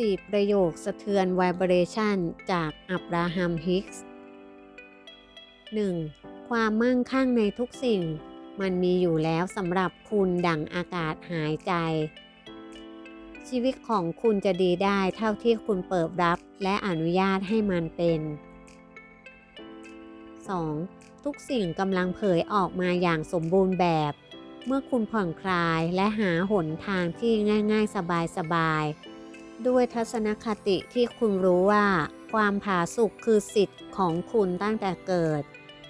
4 ประโยคสะเทือนไวเบเรชันจากอับราฮัมฮิกส์ 1. ความมั่งคั่งในทุกสิ่ง มันมีอยู่แล้วสำหรับคุณดั่งอากาศหายใจ ชีวิตของคุณจะดีได้เท่าที่คุณเปิดรับและอนุญาตให้มันเป็น 2. ทุกสิ่งกำลังเผยออกมาอย่างสมบูรณ์แบบ เมื่อคุณผ่อนคลายและหาหนทางที่ง่าย ๆ สบายๆ ด้วยทัศนคติที่คุณรู้ว่าความผาสุกคือสิทธิ์ของคุณตั้งแต่เกิด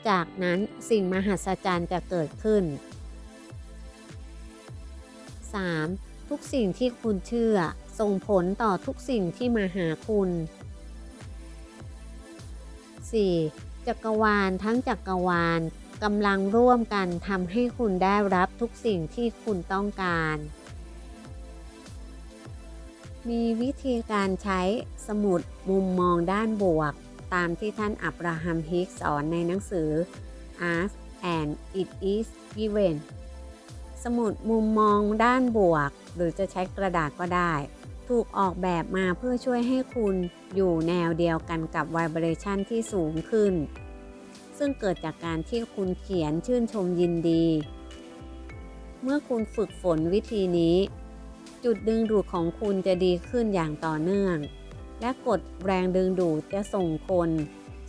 จากนั้นสิ่งมหัศจรรย์จะเกิดขึ้น 3. ทุกสิ่งที่คุณเชื่อ ส่งผลต่อทุกสิ่งที่มาหาคุณ 4. จักรวาลทั้งจักรวาลกำลังร่วมกันทำให้คุณได้รับทุกสิ่งที่คุณต้องการ มีวิธีการใช้สมุดมุมมองด้านบวก ตามที่ท่านอับราฮัมฮิกสอนในหนังสือ Ask and It Is Given สมุดมุมมองด้านบวก หรือจะใช้กระดาษก็ได้ ถูกออกแบบมาเพื่อช่วยให้คุณอยู่แนวเดียวกันกับไวเบรชันที่สูงขึ้น ซึ่งเกิดจากการที่คุณเขียนชื่นชมยินดี เมื่อคุณฝึกฝนวิธีนี้ จุดดึงดูดของคุณจะดีขึ้นอย่างต่อเนื่อง และกดแรงดึงดูดจะส่งคน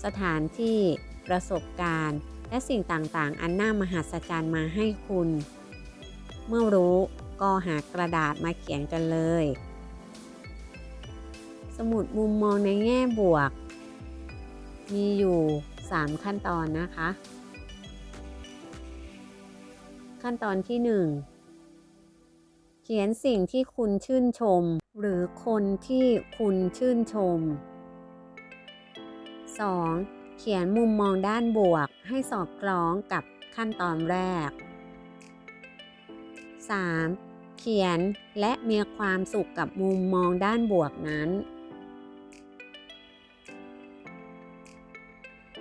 สถานที่ ประสบการณ์ และสิ่งต่างๆ อันน่ามหัศจรรย์มาให้คุณ เมื่อรู้ก็หากระดาษมาเขียนกันเลย สมุดมุมมองในแง่บวก มีอยู่ 3 ขั้นตอนนะคะ ขั้นตอนที่ 1 เขียนสิ่งที่คุณชื่นชม หรือคนที่คุณชื่นชม 2. เขียนมุมมองด้านบวกให้สอดคล้องกับขั้นตอนแรก 3. เขียนและมีความสุขกับมุมมองด้านบวกนั้น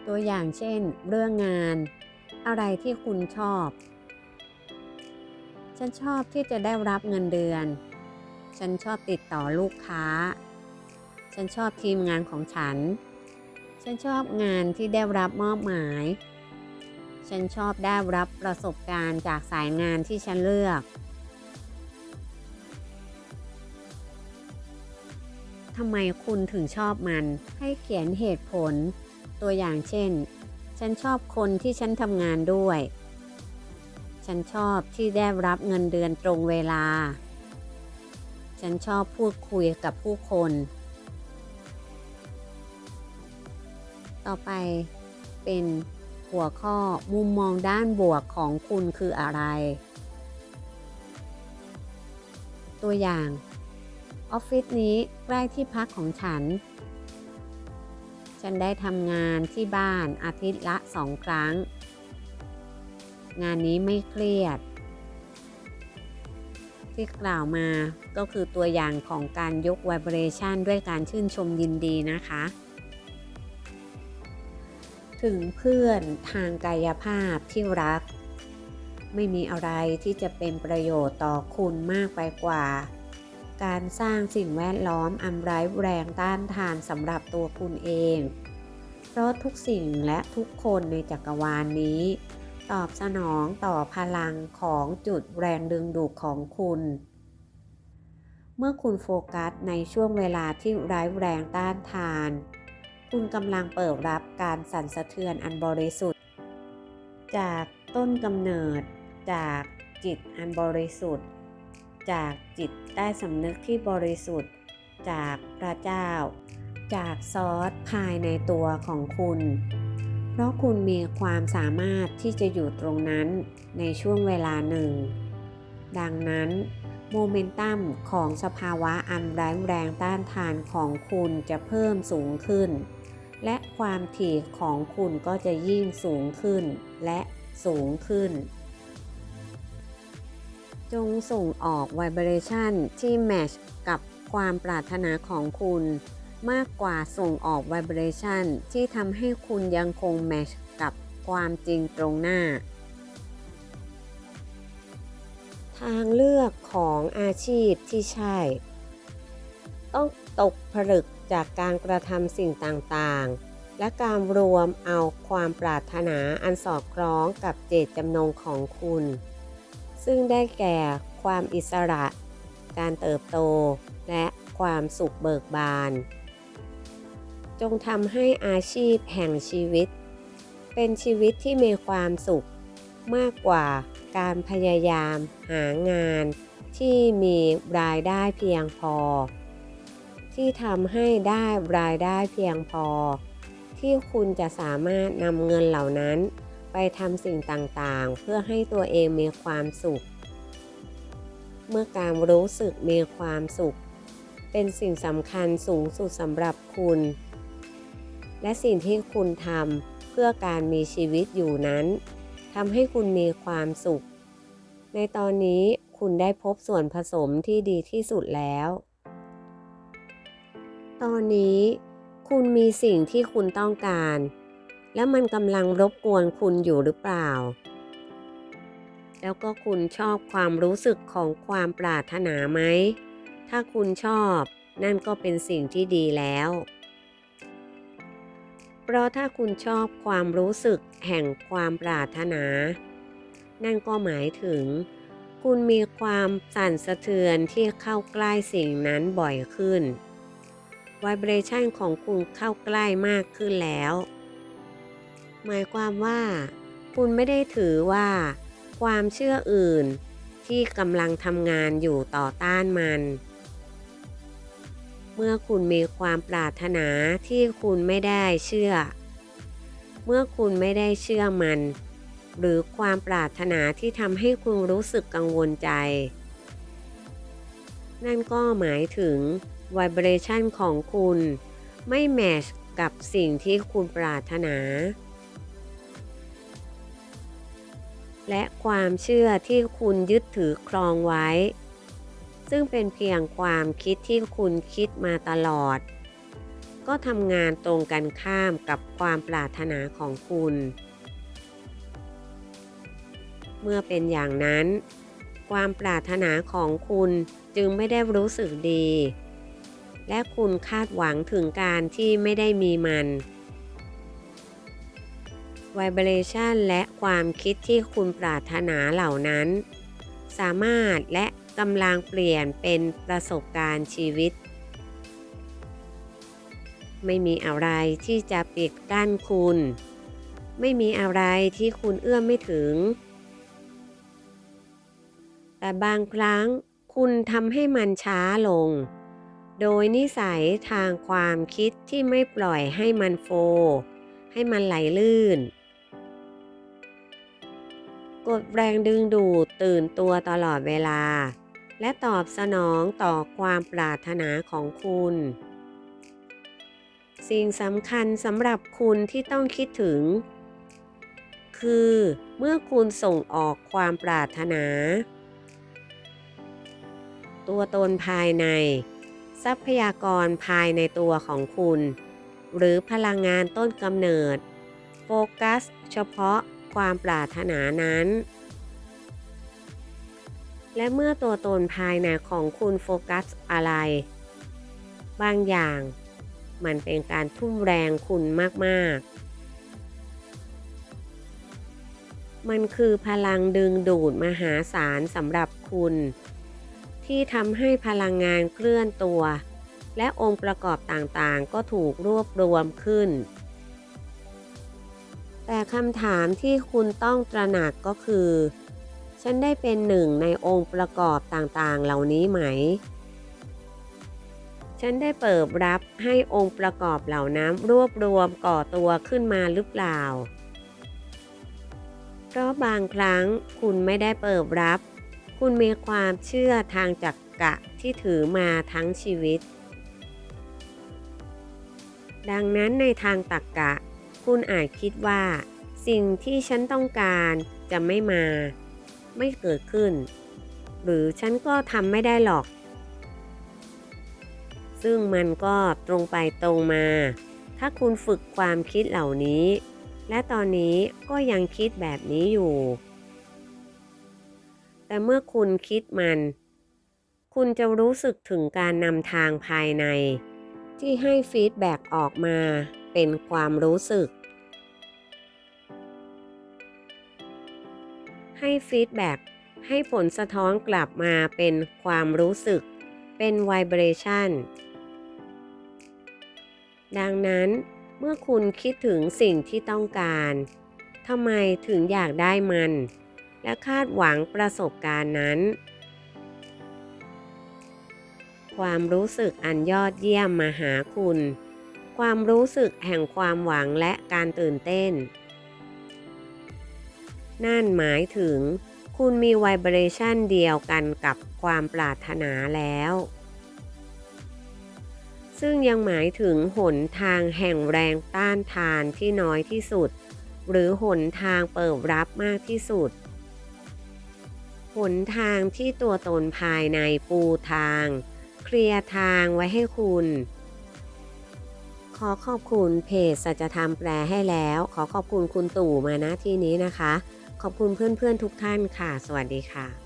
ตัวอย่างเช่น เรื่องงาน อะไรที่คุณชอบ ฉันชอบที่จะได้รับเงินเดือน ฉันชอบติดต่อลูกค้า ฉันชอบทีมงานของฉัน ฉันชอบงานที่ได้รับมอบหมาย ฉันชอบได้รับประสบการณ์จากสายงานที่ฉันเลือกทำไมคุณถึงชอบมัน ให้เขียนเหตุผล ตัวอย่างเช่น ฉันชอบคนที่ฉันทำงานด้วย ฉันชอบที่ได้รับเงินเดือนตรงเวลา ฉันชอบพูดคุยกับผู้คน ต่อไปเป็นหัวข้อมุมมองด้านบวกของคุณคืออะไร ตัวอย่าง ออฟฟิศนี้ใกล้ที่พักของฉัน ฉันได้ทำงานที่บ้านอาทิตย์ละสองครั้ง งานนี้ไม่เครียด ที่กล่าวมาก็คือตัวอย่างของการยกไวเบรชันด้วยการชื่นชมยินดีนะคะ ถึงเพื่อนทางกายภาพที่รัก ไม่มีอะไรที่จะเป็นประโยชน์ต่อคุณมากไปกว่าการสร้างสิ่งแวดล้อมอันไร้แรงต้านทานสำหรับตัวคุณเอง เพราะทุกสิ่งและทุกคนในจักรวาลนนี้ ตอบสนองต่อพลังของจุดแรงดึงดูดของคุณ เมื่อคุณโฟกัสในช่วงเวลาที่ไร้แรงต้านทาน คุณกำลังเปิดรับการสั่นสะเทือนอันบริสุทธิ์ จากต้นกำเนิด จากจิตอันบริสุทธิ์ จากจิตใต้สำนึกที่บริสุทธิ์ จากพระเจ้า จากซอสภายในตัวของคุณ เพราะคุณมีความสามารถที่จะอยู่ตรงนั้นในช่วงเวลาหนึ่ง ดังนั้นโมเมนตัมของสภาวะอันแรงแรงต้านทานของคุณจะเพิ่มสูงขึ้น และความถี่ของคุณก็จะยิ่งสูงขึ้นและสูงขึ้น จงส่งออกไวเบรชันที่แมชกับความปรารถนาของคุณ มากกว่าส่งออกไวเบรชันที่ทำให้คุณยังคงแมชกับความจริงตรงหน้า ทางเลือกของอาชีพที่ใช่ ต้องตกผลึกจากการกระทำสิ่งต่างๆ และการรวมเอาความปรารถนาอันสอดคล้องกับเจตจำนงของคุณ ซึ่งได้แก่ความอิสระ การเติบโตและความสุขเบิกบาน จงทำให้อาชีพแห่งชีวิต เป็นชีวิตที่มีความสุข มากกว่าการพยายามหางานที่มีรายได้เพียงพอ ที่ทำให้ได้รายได้เพียงพอ ที่คุณจะสามารถนำเงินเหล่านั้น ไปทำสิ่งต่างๆ เพื่อให้ตัวเองมีความสุข เมื่อการรู้สึกมีความสุข เป็นสิ่งสำคัญสูงสุดสำหรับคุณ และสิ่งที่คุณทำเพื่อการมีชีวิตอยู่นั้นทำให้คุณมีความสุข ในตอนนี้คุณได้พบส่วนผสมที่ดีที่สุดแล้ว ตอนนี้คุณมีสิ่งที่คุณต้องการ และมันกำลังรบกวนคุณอยู่หรือเปล่า แล้วก็คุณชอบความรู้สึกของความปรารถนาไหม ถ้าคุณชอบนั่นก็เป็นสิ่งที่ดีแล้ว เพราะถ้าคุณชอบความรู้สึกแห่งความปรารถนา นั่นก็หมายถึง คุณมีความสั่นสะเทือนที่เข้าใกล้สิ่งนั้นบ่อยขึ้นวิเบรชันของคุณเข้าใกล้มากขึ้นแล้ว หมายความว่า คุณไม่ได้ถือว่า ความเชื่ออื่นที่กำลังทำงานอยู่ต่อต้านมัน เมื่อคุณมีความปรารถนาที่คุณไม่ได้เชื่อ เมื่อคุณไม่ได้เชื่อมัน หรือความปรารถนาที่ทำให้คุณรู้สึกกังวลใจ นั่นก็หมายถึงวิเบรชันของคุณไม่แมชกับสิ่งที่คุณปรารถนา และความเชื่อที่คุณยึดถือครองไว้ ซึ่งเป็นเพียงความคิดที่คุณคิดมาตลอด ก็ทำงานตรงกันข้ามกับความปรารถนาของคุณ เมื่อเป็นอย่างนั้น ความปรารถนาของคุณจึงไม่ได้รู้สึกดี และคุณคาดหวังถึงการที่ไม่ได้มีมันวิเบรชันและความคิดที่คุณปรารถนาเหล่านั้น สามารถและ กำลังเปลี่ยนเป็นประสบการณ์ชีวิต ไม่มีอะไรที่จะปิดกั้นคุณ ไม่มีอะไรที่คุณเอื้อมไม่ถึง แต่บางครั้งคุณทำให้มันช้าลง โดยนิสัยทางความคิดที่ไม่ปล่อยให้มันโฟ ให้มันไหลลื่นกดแรงดึงดูดตื่นตัวตลอดเวลา และตอบสนองต่อความปรารถนาของคุณ สิ่งสำคัญสำหรับคุณที่ต้องคิดถึง คือเมื่อคุณส่งออกความปรารถนา ตัวตนภายใน ทรัพยากรภายในตัวของคุณ หรือพลังงานต้นกำเนิด โฟกัสเฉพาะความปรารถนานั้น และเมื่อตัวตนภายในของคุณโฟกัสอะไร บางอย่าง มันเป็นการทุ่มแรงคุณมากๆ มันคือพลังดึงดูดมหาศาลสำหรับคุณ ที่ทำให้พลังงานเคลื่อนตัว และองค์ประกอบต่างๆ ก็ถูกรวบรวมขึ้น แต่คำถามที่คุณต้องตระหนักก็คือ ฉันได้เป็นหนึ่งในองค์ประกอบต่างๆ เหล่านี้ไหม ฉันได้เปิดรับให้องค์ประกอบเหล่านั้นรวบรวมก่อตัวขึ้นมาหรือเปล่า เพราะบางครั้งคุณไม่ได้เปิดรับ คุณมีความเชื่อทางจักกะที่ถือมาทั้งชีวิต ดังนั้นในทางตักกะ คุณอาจคิดว่า สิ่งที่ฉันต้องการจะไม่มา ไม่เกิดขึ้น หรือฉันก็ทำไม่ได้หรอก ซึ่งมันก็ตรงไปตรงมา ถ้าคุณฝึกความคิดเหล่านี้ และตอนนี้ก็ยังคิดแบบนี้อยู่ แต่เมื่อคุณคิดมัน คุณจะรู้สึกถึงการนำทางภายใน ที่ให้ฟีดแบ็กออกมาเป็นความรู้สึก ให้ฟีดแบ็กให้ผลสะท้อนกลับมาเป็นความรู้สึก เป็นไวเบรชันดังนั้นเมื่อคุณคิดถึงสิ่งที่ต้องการทำไมถึงอยากได้มัน และคาดหวังประสบการณ์นั้น ความรู้สึกอันยอดเยี่ยมมาหาคุณ ความรู้สึกแห่งความหวังและการตื่นเต้น นั่นหมายถึง คุณมีไวเบรชันเดียวกันกับความปรารถนาแล้ว ซึ่งยังหมายถึงหนทางแห่งแรงต้านทานที่น้อยที่สุด หรือหนทางเปิดรับมากที่สุด หนทางที่ตัวตนภายในปูทาง เคลียร์ทางไว้ให้คุณขอขอบคุณเพจสัจธรรมแปลให้แล้ว ขอขอบคุณคุณตู่มาณที่นี้นะคะ ขอบคุณเพื่อนๆทุกท่านค่ะ สวัสดีค่ะ